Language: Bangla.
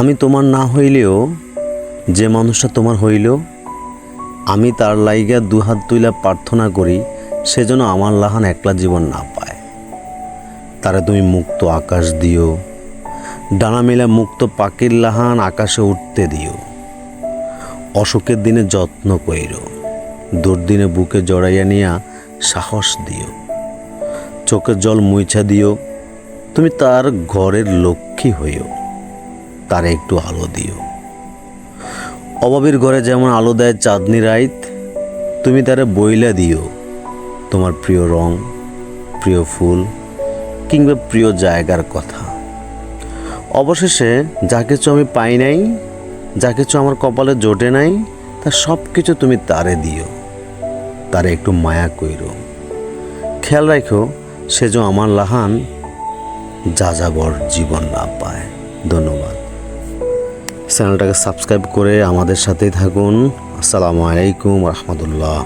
আমি তোমার না হইলেও, যে মানুষটা তোমার হইল আমি তার লাইগা দুহাত তুইলা প্রার্থনা করি, সে যেন আমার লাহান একলা জীবন না পায়। তারে তুমি মুক্ত আকাশ দিও, ডানা মেলা মুক্ত পাখির লাহান আকাশে উঠতে দিও। অসুখের দিনে যত্ন কইরো, দুর্দিনে বুকে জড়াইয়া নিয়া সাহস দিও। চোখের জল মুইছা দিও, তুমি তার ঘরের লক্ষ্মী হইও। তারে একটু আলো দিও। অভাবীর ঘরে যেমন আলো দেয় চাঁদনি রাইত, তুমি তারে বইলা দিও। তোমার প্রিয় রং, প্রিয় ফুল কিংবা প্রিয় জায়গার কথা। অবশেষে যা কিছু আমি পাই নাই, যা কিছু আমার কপালে জোটে নাই, তা সব কিছু তুমি তারে দিও। তারে একটু মায়া কইরো। খেয়াল রাখো সে যে আমার লাহান, যা যাযাবর জীবন না পায়। ধন্যবাদ। চ্যানেলটাকে সাবস্ক্রাইব করে আমাদের সাথেই থাকুন। আসসালামু আলাইকুম রহমতুল্লাহ।